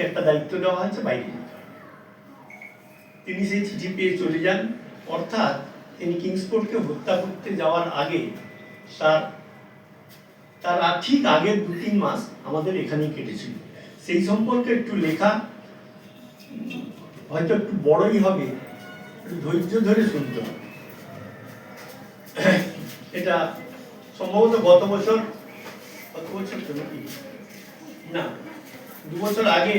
তাকে একটা দায়িত্ব দেওয়া হয়েছে বাইরে তিনি সেই চিঠি পেয়ে চলে যান। অর্থাৎ তিনি কিংসপোর্টকে হত্যা করতে যাওয়ার আগে তার তার ঠিক আগের দু তিন মাস আমাদের এখানেই কেটেছিল। সেই সম্পর্কে একটু লেখা হয়তো একটু বড়ই হবে ধৈর্য ধরে শুনতে এটা সম্ভবত গত বছর গত বছর তো নাকি? না। দু বছর আগে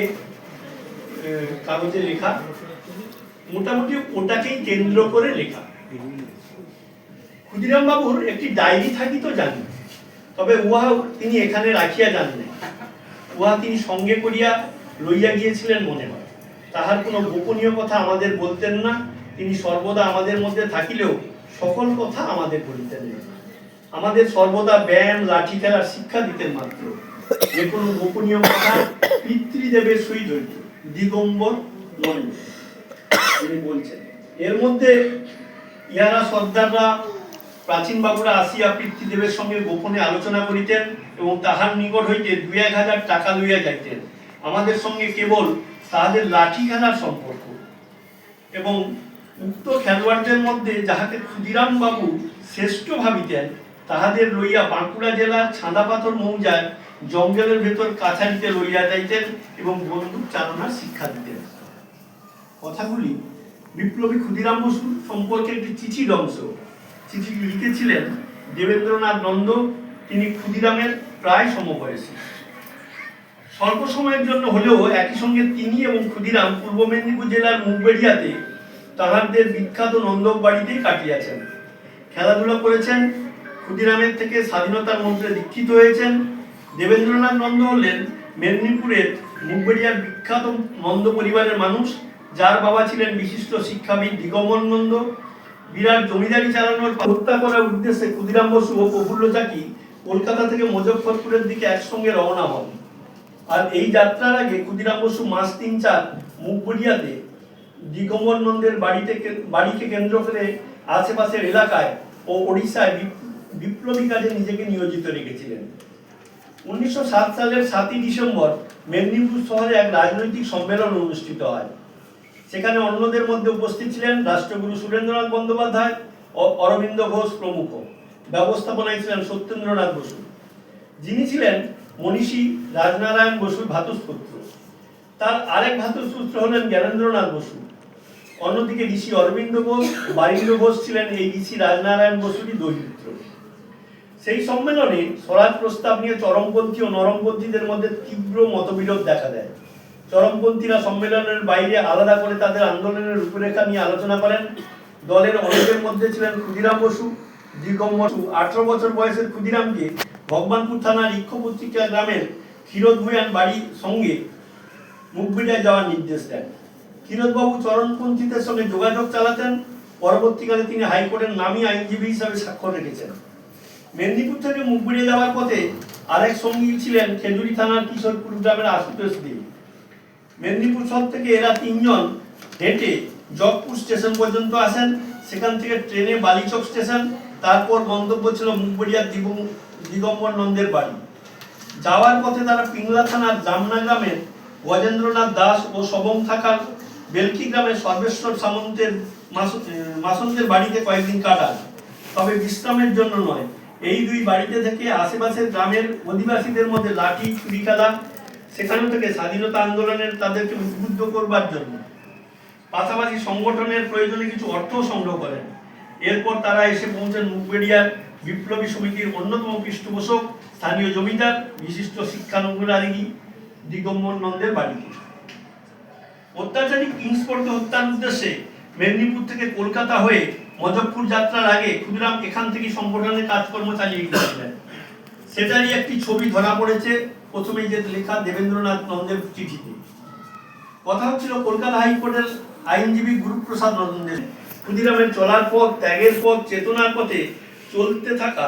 কাগজে লেখা, মোটামুটি ওটাকেই কেন্দ্র করে লেখা। ক্ষুদিরাম বাবুর একটি ডায়েরি থাকিত জানি তবে উহা তিনি এখানে রাখিয়া জানেন উহা তিনি সঙ্গে করিয়া লইয়া গিয়েছিলেন মনে হয়। তাহার কোনো গোপনীয় কথা আমাদের বলতেন না, তিনি সর্বদা আমাদের মধ্যে থাকিলেও সকল কথা আমাদের বলিতেন না আমাদের সর্বদা ব্যায়াম, লাঠি খেলার শিক্ষা দিতেন মাত্র। যে কোনো গোপনীয় কথা পিতৃদেবের সহিত দিগম্বর নয় তিনি বলছেন, এর মধ্যে ইহারা সর্দাররা প্রাচীন বাবুরা আসিয়া পিতৃদেবের সঙ্গে গোপনে আলোচনা করিতেন এবং তাহার নিকট হইতে দুই এক হাজার টাকা লইয়া যাইতেন। আমাদের সঙ্গে কেবল তাহাদের লাঠি খেলার সম্পর্ক এবং উক্ত খেলোয়াড়দের মধ্যে যাহাকে ক্ষুদিরাম বাবু শ্রেষ্ঠ ভাবিতেন, তাহাদের লইয়া বাঁকুড়া জেলার ছাঁদাপাথর মৌজায় জঙ্গলের ভেতর কাছারিতে লইয়া যাইতেন এবং বন্দুক চালনার শিক্ষা দিতেন। কথাগুলি বিপ্লবী ক্ষুদিরাম বসু সম্পর্কে একটি চিঠির অংশ। চিঠি লিখেছিলেন দেবেন্দ্রনাথ নন্দ, তিনি ক্ষুদিরামের প্রায় সমবয়সী। স্বল্প সময়ের জন্য হলেও একই সঙ্গে তিনি এবং ক্ষুদিরাম পূর্ব মেদিনীপুর জেলার মুখবেড়িয়াতে তাহাদের বিখ্যাত নন্দক বাড়িতেই কাটিয়েছেন। খেলাধুলা করেছেন, ক্ষুদিরামের থেকে স্বাধীনতার মন্ত্রে দীক্ষিত হয়েছেন দেবেন্দ্রনাথ নন্দ হলেন মেদিনীপুরের মুখবেড়িয়ার বিখ্যাত নন্দ পরিবারের মানুষ, যার বাবা ছিলেন বিশিষ্ট শিক্ষাবিদ দিগমন নন্দ। বিরাট জমিদারি চালানোর হত্যা করার উদ্দেশ্যে ক্ষুদিরাম বসু ও প্রফুল্ল চাকি কলকাতা থেকে মুজফ্ফরপুরের দিকে একসঙ্গে রওনা হন। আর এই যাত্রার আগে ক্ষুদিরাম বসু মাস তিন চার মুখবুড়িয়াতে দিগম্বর নন্দের বাড়িতে বাড়িকে কেন্দ্র করে আশেপাশের এলাকায় ও ওড়িশায় বিপ্লবী কাজে নিজেকে নিয়োজিত রেখেছিলেন। উনিশশো সাত সালের সাতই ডিসেম্বর মেদিনীপুর শহরে এক রাজনৈতিক সম্মেলন অনুষ্ঠিত হয়। সেখানে অন্যদের মধ্যে উপস্থিত ছিলেন রাষ্ট্রগুরু সুরেন্দ্রনাথ বন্দ্যোপাধ্যায় ও অরবিন্দ ঘোষ প্রমুখ। ব্যবস্থাপনায় ছিলেন সত্যেন্দ্রনাথ বসু। যিনি ছিলেন মনীষী রাজনারায়ণ বসুর ভাতুসপুত্র তার আরেক ভাতুসপুত্র হলেন জ্ঞানেন্দ্রনাথ বসু। অন্যদিকে ঋষি অরবিন্দ ঘোষ, বারিন্দ্র ঘোষ ছিলেন এই ঋষি রাজনারায়ণ বসুরই দরিদ্র সেই সম্মেলনে স্বরাজ প্রস্তাব নিয়ে চরমপন্থী ও নরমপন্থীদের মধ্যে তীব্র মতবিরোধ দেখা দেয়। চরমপন্থীরা সম্মেলনের বাইরে আলাদা করে তাদের আন্দোলনের রূপরেখা নিয়ে আলোচনা করেন। দলের অনেকের মধ্যে ছিলেন ক্ষুদিরাম বসু, দিগম্বর বসু। আঠারো বছর বয়সের ক্ষুদিরামকে ভগবানপুর থানার ইক্ষপত্রিকা গ্রামের ক্ষীরোদ ভুয়ান বাড়ির সঙ্গে মুখবিড়ায় যাওয়ার নির্দেশ দেন। ক্ষীরোদবাবু চরণপন্থীদের সঙ্গে যোগাযোগ চালাতেন। পরবর্তীকালে তিনি হাইকোর্টের নামী আইনজীবী হিসাবে স্বাক্ষর রেখেছেন। মেদিনীপুর থেকে মুখবিড়ে যাওয়ার পথে আরেক সঙ্গী ছিলেন খেজুরি থানার কিশোরপুর গ্রামের আশুতোষ দেব মেদিনীপুর শহর থেকে এরা তিনজন হেঁটে জগপুর স্টেশন পর্যন্ত আসেন। সেখান থেকে ট্রেনে বালিচক স্টেশন, তারপর গন্তব্য ছিল মুখবড়িয়া দিগম- দিগম্বর নন্দের বাড়ি। যাওয়ার পথে তারা পিংলা থানার জামনা গ্রামের গজেন্দ্রনাথ দাস ও সবং থাকার বেলকি গ্রামের সর্বেশ্বর সামন্তের মাসন্তের বাড়িতে কয়েকদিন কাটান। তবে বিশ্রামের জন্য নয়। এই দুই বাড়িতে থেকে আশেপাশের গ্রামের অধিবাসীদের মধ্যে লাঠি, চুরি খেলা সেখান থেকে স্বাধীনতা আন্দোলনের তাদেরকে উদ্বুদ্ধ করবার জন্য। পাশাপাশি সংগঠনের প্রয়োজনে কিছু অর্থ সংগ্রহ করেন। এরপর তারা এসে পৌঁছেন মুখবেড়িয়ার বিপ্লবী সমিতির অন্যতম পৃষ্ঠপোষক, স্থানীয় জমিদার, বিশিষ্ট শিক্ষানুরাগী দিগম্বর নন্দের বাড়িতে। অত্যাচারী কিংসপোর্টকে হত্যার উদ্দেশ্যে মেদিনীপুর থেকে কলকাতা হয়ে মজফপুর যাত্রার আগে ক্ষুদিরাম এখান থেকে সংগঠনের কাজকর্ম চালিয়ে গিয়েছিলেন। সেটারই একটি ছবি ধরা পড়েছে প্রথমেই যে লেখা দেবেন্দ্রনাথ নন্দের চিঠিতে। কথা হচ্ছিল, কলকাতা হাইকোর্টের আইনজীবী গুরুপ্রসাদ নন্দের। ক্ষুদিরামের চলার পথ, ত্যাগের পথ, চেতনার পথে চলতে থাকা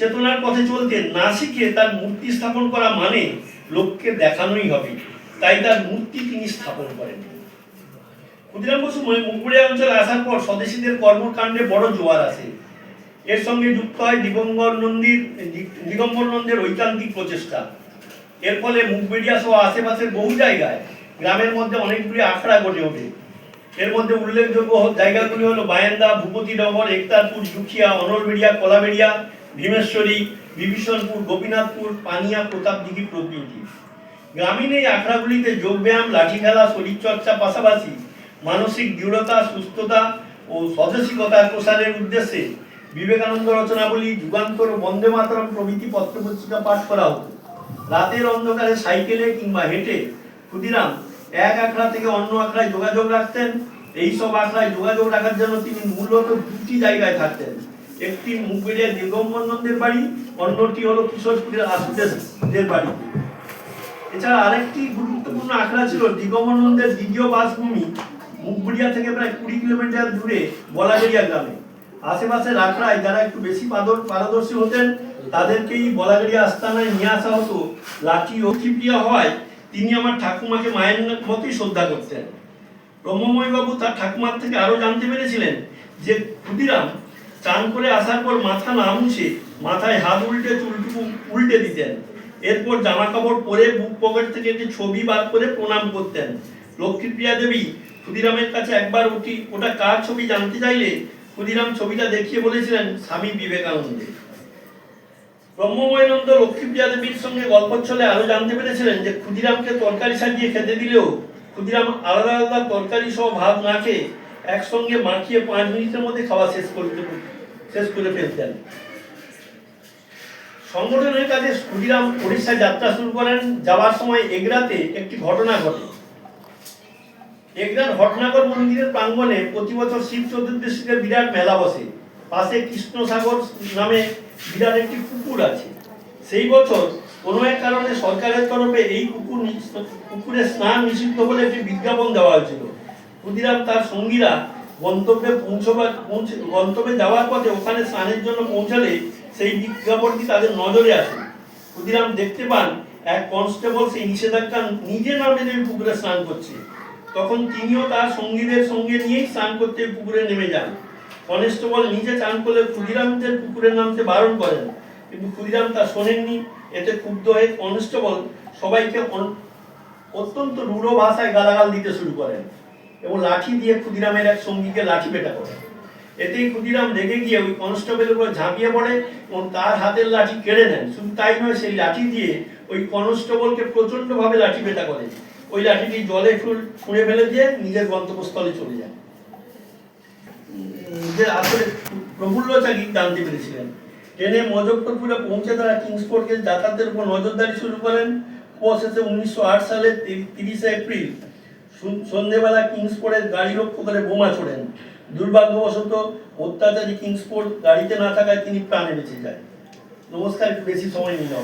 চেতনার পথে চলতে না শিখে তার মূর্তি স্থাপন করা মানে লোককে দেখানোই হবে। তাই তার মূর্তি তিনি স্থাপন করেন। ক্ষুদিরাম বসু মুকুড়িয়া অঞ্চলে আসার পর স্বদেশীদের কর্মকাণ্ডে বড় জোয়ার আসে। এর সঙ্গে যুক্ত হয় দিগম্বর নন্দীর, দিগম্বর নন্দের ঐকান্তিক প্রচেষ্টা। এর ফলে মুখবেড়িয়া সহ আশেপাশের বহু জায়গায় গ্রামের মধ্যে অনেকগুলি আখড়া গড়ে ওঠে। এর মধ্যে উল্লেখযোগ্য জায়গাগুলি হলো বায়ান্দা ভূপতিনগর একতারপুর, জুখিয়া, অনলবেড়িয়া, কলাবেড়িয়া, ভীমেশ্বরী, বিভীষণপুর, গোপীনাথপুর, পানিয়া, প্রতাপদিঘি প্রভৃতি। গ্রামীণ এই আখড়াগুলিতে যোগব্যায়াম লাঠি খেলা শরীরচর্চা পাশাপাশি মানসিক দৃঢ়তা, সুস্থতা ও স্বদেশিকতার প্রসারের উদ্দেশ্যে বিবেকানন্দ রচনাবলী যুগান্তর বন্দে মাতরম প্রভৃতি পত্রপত্রিকা পাঠ করা হতো রাতের অন্ধকারে সাইকেলে কিংবা হেঁটে ক্ষুদিরাম এক আখড়া থেকে অন্য আখড়ায় যোগাযোগ রাখতেন। এই সব আখড়ায় যোগাযোগ রাখার জন্য তিনি মূলত দুটি জায়গায় থাকতেন। একটি দিগম্বর নন্দের বাড়ি, অন্যটি হলো কিশোরপুরের আশুদেশদের বাড়ি। এছাড়া আরেকটি গুরুত্বপূর্ণ আখড়া ছিল দিগমনন্দের দ্বিতীয় বাসভূমি মুখবুড়িয়া থেকে প্রায় কুড়ি কিলোমিটার দূরে বলাগেরিয়া গ্রামে। আশেপাশে আখড়ায় যারা একটু বেশি পারদর্শী হতেন, তাদেরকেই বলাগেরিয়া আস্তানায় নিয়ে আসা হতো। লাঠি ও খিপিয়া হওয়ায় তিনি আমার ঠাকুমাকে মায়ের মতোই শ্রদ্ধা করতেন। ব্রহ্মময় বাবু তার ঠাকুমার থেকে আরও জানতে পেরেছিলেন যে ক্ষুদিরাম চান করে আসার পর মাথা না মুছে মাথায় হাত উল্টে চুলটুকু উল্টে দিতেন। এরপর জামা কাপড় পরে বুক পকেট থেকে একটি ছবি বার করে প্রণাম করতেন। লক্ষ্মীপ্রিয়া দেবী ক্ষুদিরামের কাছে একবার উঠি, ওটা কার ছবি জানতে চাইলে ক্ষুদিরাম ছবিটা দেখিয়ে বলেছিলেন, স্বামী বিবেকানন্দের। ব্রহ্মময়ানন্দ লক্ষ্মীপ্রিয়া দেবীর সঙ্গে গল্পচ্ছলে আরও জানতে পেরেছিলেন যে ক্ষুদিরামকে তরকারি সাজিয়ে খেতে দিলেও ক্ষুদিরাম আলাদা আলাদা তরকারি সহ ভাত না খেয়ে একসঙ্গে মাখিয়ে পাঁচ মিনিটের মধ্যে খাওয়া শেষ করতে শেষ করে ফেলতেন সংগঠনের কাজে ক্ষুদিরাম উড়িষ্যা যাত্রা শুরু করেন, যাওয়ার সময় এগরাতে একটি ঘটনা ঘটে। এগরার ভটনাগর মন্দিরের প্রাঙ্গণে প্রতি বছর শিব চতুর্দশীতে বিরাট মেলা বসে। পাশে কৃষ্ণসাগর নামে বিরাট একটি পুকুর আছে। সেই বছর কোনো এক কারণে সরকারের তরফে এই পুকুর পুকুরে স্নান নিষিদ্ধ বলে একটি বিজ্ঞাপন দেওয়া হয়েছিল। ক্ষুদিরাম তার সঙ্গীরা গন্তব্যে পৌঁছবার পৌঁছে গন্তব্যে যাওয়ার পথে ওখানে স্নানের জন্য পৌঁছালে সেই বিজ্ঞাপনটি তাদের নজরে আসে। ক্ষুদিরাম দেখতে পান এক কনস্টেবল সেই নিষেধাজ্ঞা নিজে না মেনে পুকুরে স্নান করছে। তখন তিনিও তার সঙ্গীদের সঙ্গে নিয়েই স্নান করতে পুকুরে নেমে যান। কনস্টেবল নিজে চান করলে ক্ষুদিরামদের পুকুরে নামতে বারণ করেন, কিন্তু ক্ষুদিরাম তা শোনেননি। এতে ক্ষুব্ধ হয়ে কনস্টেবল সবাইকে অত্যন্ত রূঢ় ভাষায় গালাগাল দিতে শুরু করেন এবং লাঠি দিয়ে ক্ষুদিরামের এক সঙ্গীকে লাঠি পেটা করেন। এতেই ক্ষুদিরাম রেগে গিয়ে ওই কনস্টেবলের উপর ঝাঁপিয়ে পড়ে এবং তার হাতের লাঠি কেড়ে নেন। শুধু তাই নয়, সেই লাঠি দিয়ে ওই কনস্টেবলকে প্রচণ্ডভাবে লাঠি পেটা করে ওই লাঠিটি জলে ফুল ছুঁড়ে ফেলে দিয়ে নিজের গন্তব্যস্থলে চলে যায়। যে আসলে প্রফুল্ল চাকি জানতে পেরেছিলেন। ট্রেনে মজফরপুরে পৌঁছে তারা কিংসপোর্টকে যাতায়াতের উপর নজরদারি শুরু করেন। অবশেষে উনিশশো আট সালের তিরিশে এপ্রিল সু- সন্ধেবেলা কিংসপোর্টের গাড়ি লক্ষ্য করে বোমা ছোড়েন। দুর্ভাগ্যবশত অত্যাচারী কিংসপোর্ট গাড়িতে না থাকায় তিনি প্রাণে বেঁচে যায়। নমস্কার, বেশি সময় নিয়ে যাব